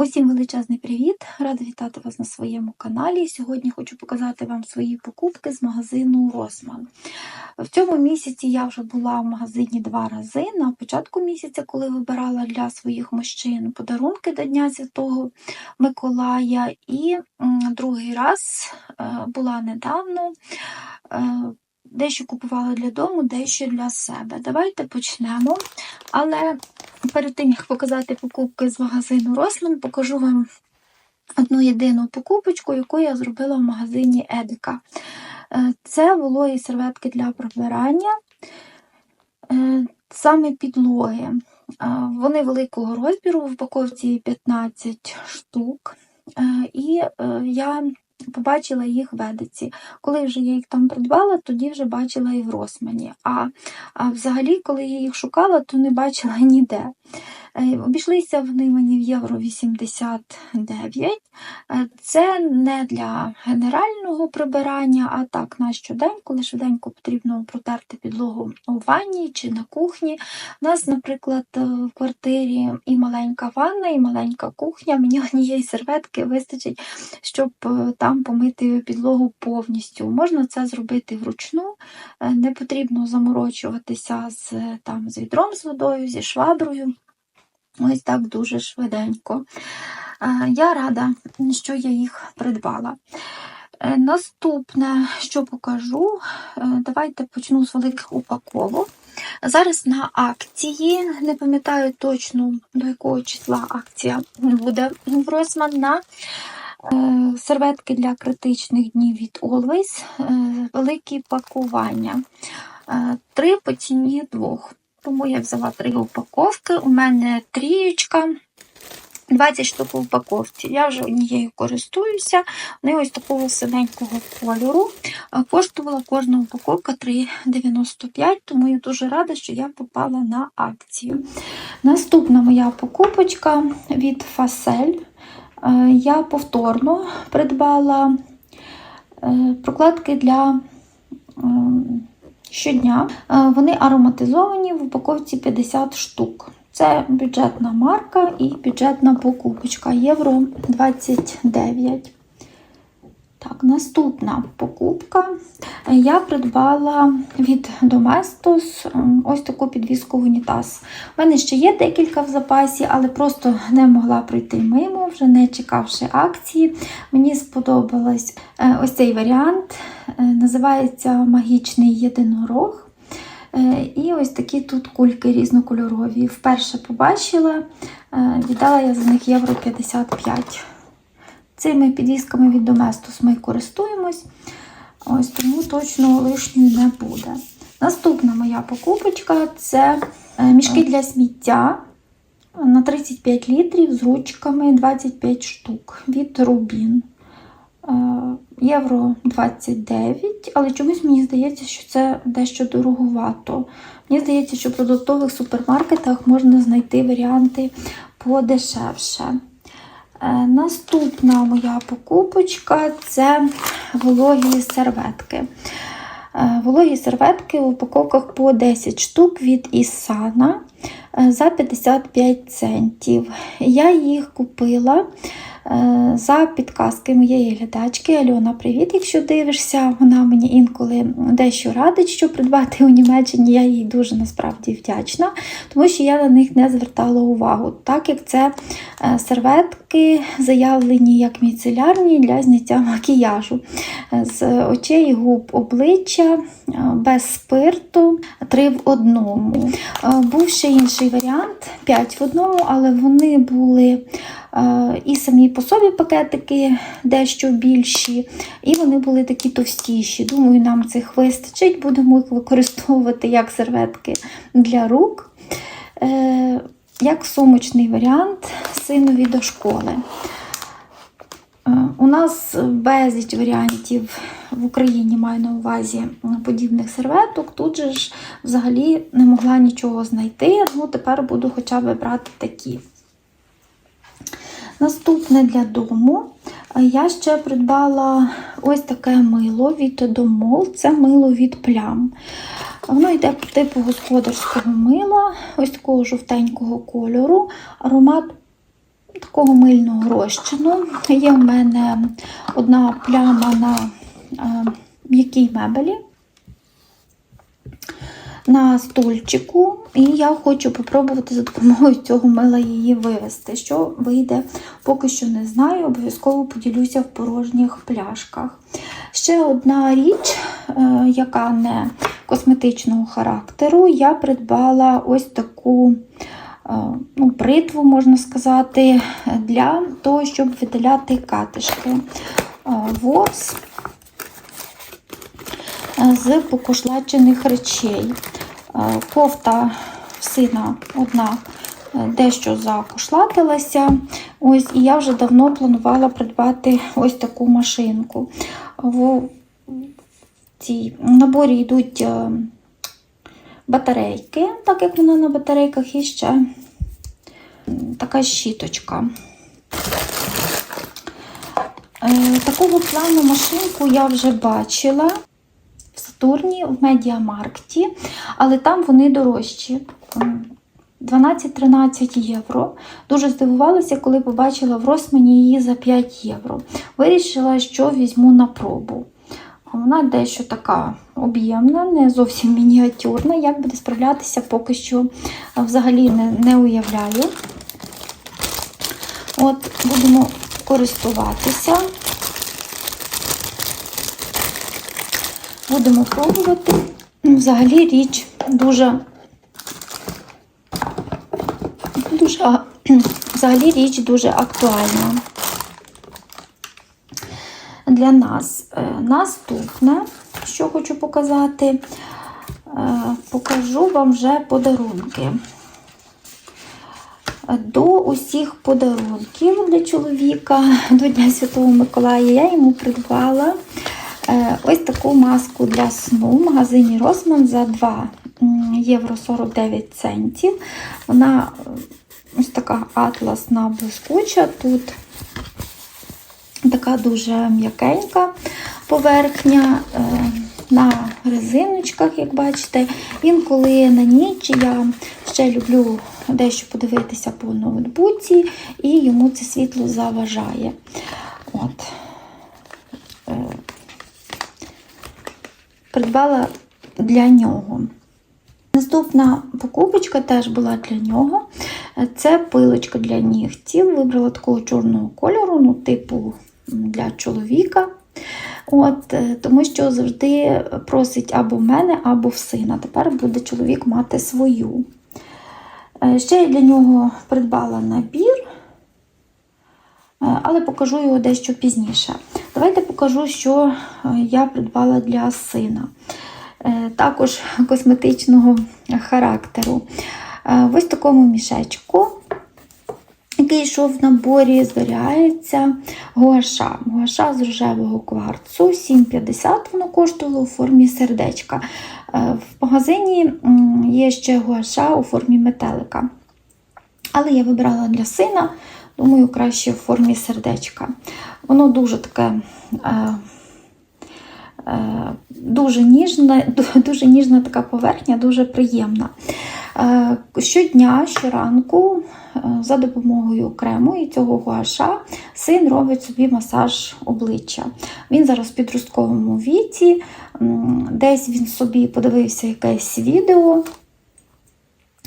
Усім величезний привіт! Рада вітати вас на своєму каналі. Сьогодні хочу показати вам свої покупки з магазину Росман. В цьому місяці я вже була в магазині два рази. На початку місяця, коли вибирала для своїх мужчин подарунки до Дня Святого Миколая, і другий раз е, була недавно. е, Дещо купувала для дому, дещо для себе. Давайте почнемо. Але перед тим, як показати покупки з магазину Рослин, покажу вам одну єдину покупочку, яку я зробила в магазині Едика. Е, Це вологі серветки для прибирання, е, саме підлоги. Е, Вони великого розміру, в упаковці 15 штук. І я побачила їх в Едиці. Коли вже я їх там придбала, тоді вже бачила і в Росмані. А, а взагалі, коли я їх шукала, то не бачила ніде. Е, Обійшлися вони мені в євро 89. Е, Це не для генерального прибирання, а так на щодень, коли швиденько потрібно протерти підлогу у ванні чи на кухні. У нас, наприклад, е, в квартирі і маленька ванна, і маленька кухня. Мені однієї серветки вистачить, щоб там помити підлогу повністю. Можна це зробити вручну, не потрібно заморочуватися з, там, з відром з водою, зі шваброю. Ось так дуже швиденько. Я рада, що я їх придбала. Е, Наступне, що покажу, е, давайте почну з великих упаковок. Зараз на акції, не пам'ятаю точно до якого числа акція буде в Росман на е, серветки для критичних днів від Always, великі пакування. Три по ціні двох. Тому я взяла три упаковки. У мене трієчка. 20 штук в упаковці. Я вже однією користуюся. Вони ось такого синенького кольору. Коштувала кожна упаковка 3,95, тому я дуже рада, що я попала на акцію. Наступна моя покупочка від Фасель. Я повторно придбала е, прокладки для щодня. Е, Вони ароматизовані в упаковці 50 штук. Це бюджетна марка і бюджетна покупочка євро 29. Так, наступна покупка. Я придбала від Domestos ось таку підвіску унітаз. У мене ще є декілька в запасі, але просто не могла пройти мимо, вже не чекавши акції. Мені сподобалось е, ось цей варіант. Е, Називається Магічний єдинорог. Е, І ось такі тут кульки різнокольорові. Вперше побачила, віддала я за них євро 55. Цими підвісками від Domestos ми користуємось, ось тому точно лишньої не буде. Наступна моя покупочка це е, мішки для сміття на 35 літрів з ручками 25 штук від Rubin. Е, Євро 29, але чомусь мені здається, що це дещо дороговато. Мені здається, що в продуктових супермаркетах можна знайти варіанти подешевше. Е, Наступна моя покупочка це вологі серветки. Е, Вологі серветки в упаковках по 10 штук від Ісана е, за 55 центів. Я їх купила за підказки моєї глядачки. Альона, привіт, якщо дивишся, вона мені інколи дещо радить, що придбати у Німеччині. Я їй дуже насправді вдячна, тому що я на них не звертала увагу, так як це е, серветки заявлені як міцелярні для зняття макіяжу Е, з очей, губ, обличчя е, без спирту, три в одному. Е, Був ще інший варіант 5 в одному, але вони були е, і самі по собі пакетики дещо більші, і вони були такі товстіші. Думаю, нам цих вистачить, будемо їх використовувати як серветки для рук. Як сумочний варіант синові до школи. Е, У нас безліч варіантів в Україні маю на увазі подібних серветок. Тут же ж взагалі не могла нічого знайти. Ну, тепер буду хоча б брати такі. Наступне для дому. Е, Я ще придбала ось таке мило від Домол. Це мило від плям. Воно йде по типу господарського мила, ось такого жовтенького кольору. Аромат такого мильного розчину. Є в мене одна пляма на е, м'якій мебелі. На стульчику, і я хочу попробувати за допомогою цього мила її вивести. Що вийде, поки що не знаю, обов'язково поділюся в порожніх пляшках. Ще одна річ, е, яка не косметичного характеру, я придбала ось таку ну, бритву, можна сказати, для того, щоб видаляти катишки. Е, Ворс е, з покошлачених речей. Е, Кофта сина одна е, дещо закошлатилася. Ось, і я вже давно планувала придбати ось таку машинку. В цій наборі йдуть е, батарейки, так як вона на батарейках, і ще така щіточка. Е, Такого плану машинку я вже бачила в Сатурні, в Медіамаркті, але там вони дорожчі. 12-13 євро. Дуже здивувалася, коли побачила в Росмані її за 5 євро. Вирішила, що візьму на пробу. Вона дещо така об'ємна, не зовсім мініатюрна. Як буде справлятися, поки що взагалі не, не уявляю. От, будемо користуватися. Будемо пробувати. Ну, Взагалі річ дуже, дуже, взагалі річ дуже актуальна для нас. Е, Наступне, що хочу показати, е, покажу вам вже подарунки. До усіх подарунків для чоловіка до Дня Святого Миколая я йому придбала е, ось таку маску для сну в магазині Росман за 2 євро 49 центів. Вона ось така атласна блискуча. Тут така дуже м'якенька поверхня. е, На резиночках, як бачите, інколи на ніч я ще люблю дещо подивитися по ноутбуці, і йому це світло заважає. От. Е, Придбала для нього. Наступна покупочка теж була для нього. Це пилочка для нігтів. Вибрала такого чорного кольору, ну, типу для чоловіка. От, е, тому що завжди просить або в мене, або в сина. Тепер буде чоловік мати свою. Е, Ще я для нього придбала набір, е, але покажу його дещо пізніше. Давайте покажу, що я придбала для сина. Також косметичного характеру. В ось такому мішечку, який йшов в наборі, зберігається гуаша. Гуаша з рожевого кварцу, 7,50 воно коштувало у формі сердечка. Е, В магазині є ще гуаша у формі метелика. Але я вибрала для сина, думаю, краще в формі сердечка. Воно дуже таке. Е, е, Дуже ніжна, дуже ніжна така поверхня, дуже приємна. Е, Щодня, щоранку, е, за допомогою крему і цього гуаша, син робить собі масаж обличчя. Він зараз в підростковому віці, десь він собі подивився якесь відео.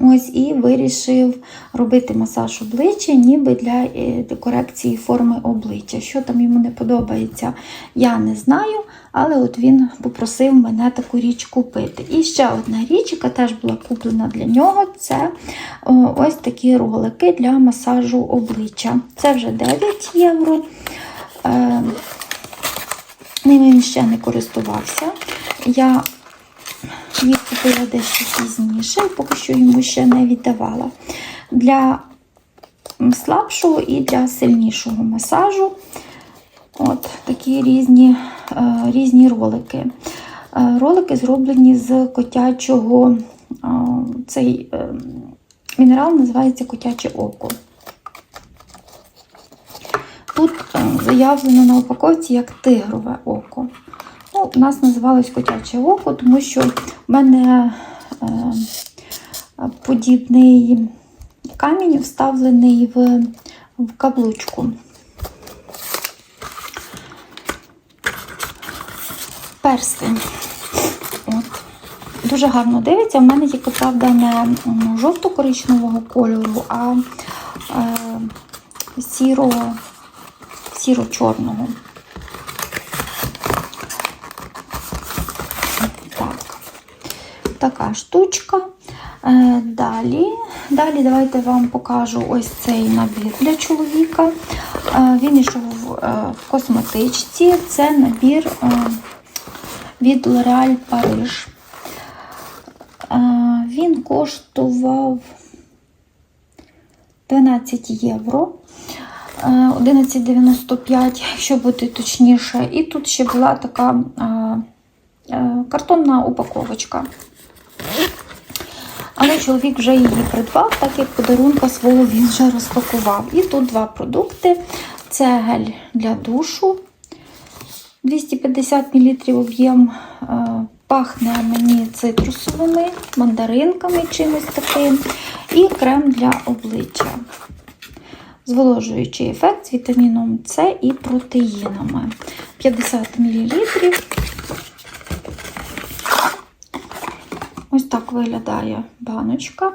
Ось і вирішив робити масаж обличчя, ніби для е, корекції форми обличчя. Що там йому не подобається, я не знаю, але от він попросив мене таку річ купити. І ще одна річ, яка теж була куплена для нього, це ось такі ролики для масажу обличчя. Це вже 9 євро. Е, Ними він ще не користувався. Я їх купила дещо пізніше, поки що йому ще не віддавала. Для слабшого і для сильнішого масажу. От такі різні, е, різні ролики. Е, Ролики зроблені з котячого, е, цей мінерал називається котяче око. Тут заявлено на упаковці як тигрове око. Ну, у нас називалось котяче око, тому що в мене подібний камінь вставлений в в каблучку. Перстень. От. Дуже гарно дивиться. У мене тільки, правда, не жовто-коричневого кольору, а е, сіро, сіро-чорного. Так. Така штучка. Е, Далі, далі давайте вам покажу ось цей набір для чоловіка. Е, Він йшов е, в косметичці. Це набір е, від Paris. Е, Він коштував 12 євро. Е, 11,95, якщо бути точніше. І тут ще була така картонна упаковочка. Але чоловік вже її придбав, так як подарунка свого він вже розпакував. І тут два продукти: це гель для душу 250 мл об'єм. е, Пахне мені цитрусовими, мандаринками чимось таким. І крем для обличчя. Зволожуючий ефект з вітаміном С і протеїнами. 50 мл. Ось так виглядає баночка.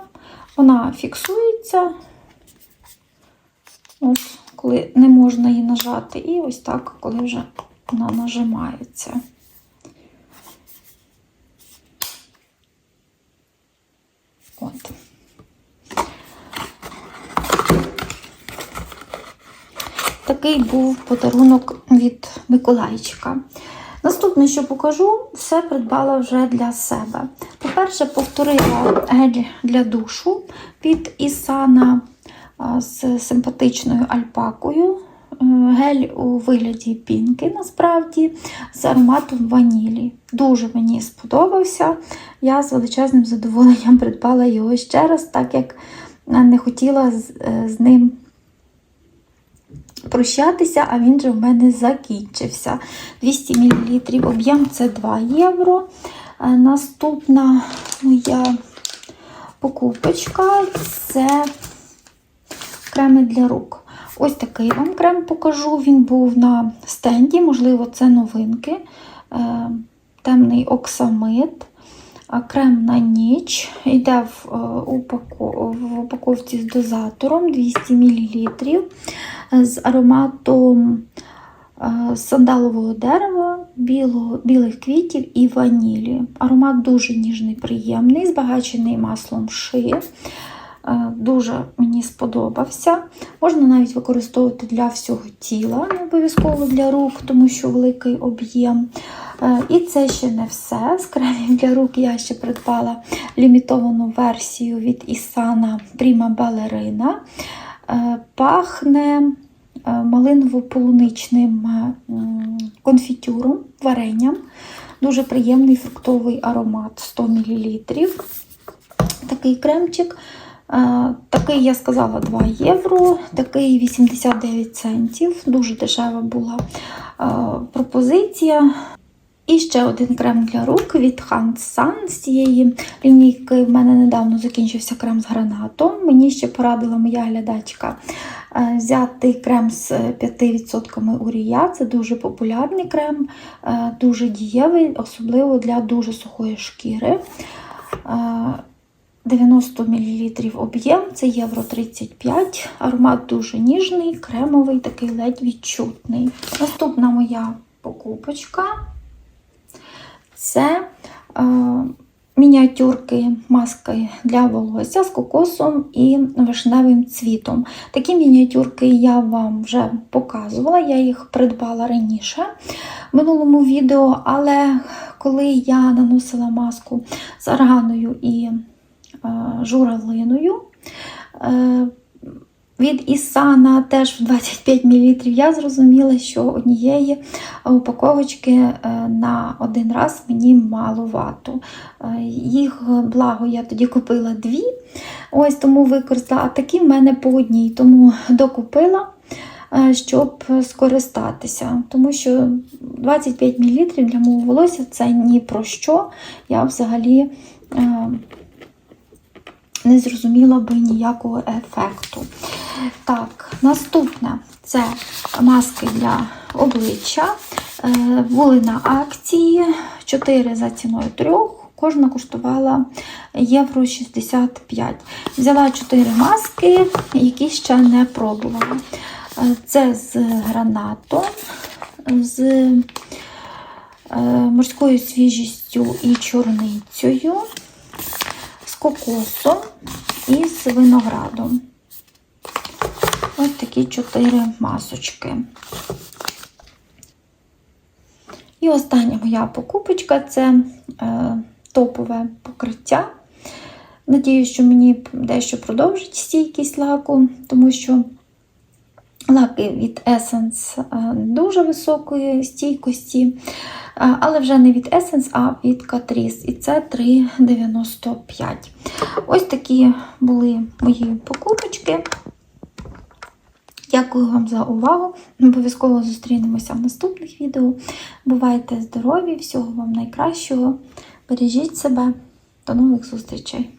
Вона фіксується, от, коли не можна її нажати, і ось так, коли вже вона нажимається. От. Такий був подарунок від Миколайчика. Наступне, що покажу, все придбала вже для себе. По-перше, повторила гель для душу від Ісана з симпатичною альпакою. Е, Гель у вигляді пінки, насправді, з ароматом ванілі. Дуже мені сподобався. Я з величезним задоволенням придбала його ще раз, так як не хотіла з, е, з ним прощатися, а він же в мене закінчився. 200 мл об'єм це 2 євро. Е, Наступна моя покупочка це креми для рук. Ось такий вам крем покажу. Він був на стенді, можливо, це новинки. Е, Темний оксамит. Крем на ніч йде в, е, упаковці з дозатором 200 мл з ароматом е, сандалового дерева, білих квітів і ванілі. Аромат дуже ніжний, приємний, збагачений маслом ши. Е, Дуже мені сподобався. Можна навіть використовувати для всього тіла, не обов'язково для рук, тому що великий об'єм. Е, І це ще не все. З кремів для рук я ще придбала лімітовану версію від Ісана Prima Ballerina. Е, Пахне малиново-полуничним конфітюром, варенням. Дуже приємний фруктовий аромат 100 мл. Такий кремчик. Е, Такий, я сказала, 2 євро, такий 89 центів. Дуже дешева була е, пропозиція. І ще один крем для рук від Hans San. З цієї лінійки в мене недавно закінчився крем з гранатом. Мені ще порадила моя глядачка е, взяти крем з 5% урія. Це дуже популярний крем, дуже дієвий, особливо для дуже сухої шкіри. Е, 90 мл об'єм, це євро 35. Аромат дуже ніжний, кремовий, такий ледь відчутний. Наступна моя покупочка це е, мініатюрки маски для волосся з кокосом і вишневим цвітом. Такі мініатюрки я вам вже показувала, я їх придбала раніше в минулому відео, але коли я наносила маску з арганою і журавлиною, е, від Ісана теж в 25 мл. Я зрозуміла, що однієї упаковочки е, на один раз мені маловато. Е, Їх благо я тоді купила дві. Ось тому використала, а такі в мене по одній, тому докупила. е, Щоб скористатися, тому що 25 мл для мого волосся це ні про що. Я взагалі е, не зрозуміла би ніякого ефекту. Так, наступне це маски для обличчя. Е, Були на акції 4 за ціною 3. Кожна коштувала євро 65. Взяла 4 маски, які ще не пробувала. Е, Це з гранатом, з е, морською свіжістю і чорницею, кокосом і з виноградом. Ось такі чотири масочки. І остання моя покупочка це е, топове покриття. Надіюсь, що мені дещо продовжить стійкість лаку, тому що лаки від Essence е, дуже високої стійкості, е, але вже не від Essence, а від Catrice. І це 3,95. Ось такі були мої покупочки. Дякую вам за увагу. Обов'язково зустрінемося в наступних відео. Бувайте здорові, всього вам найкращого. Бережіть себе. До нових зустрічей!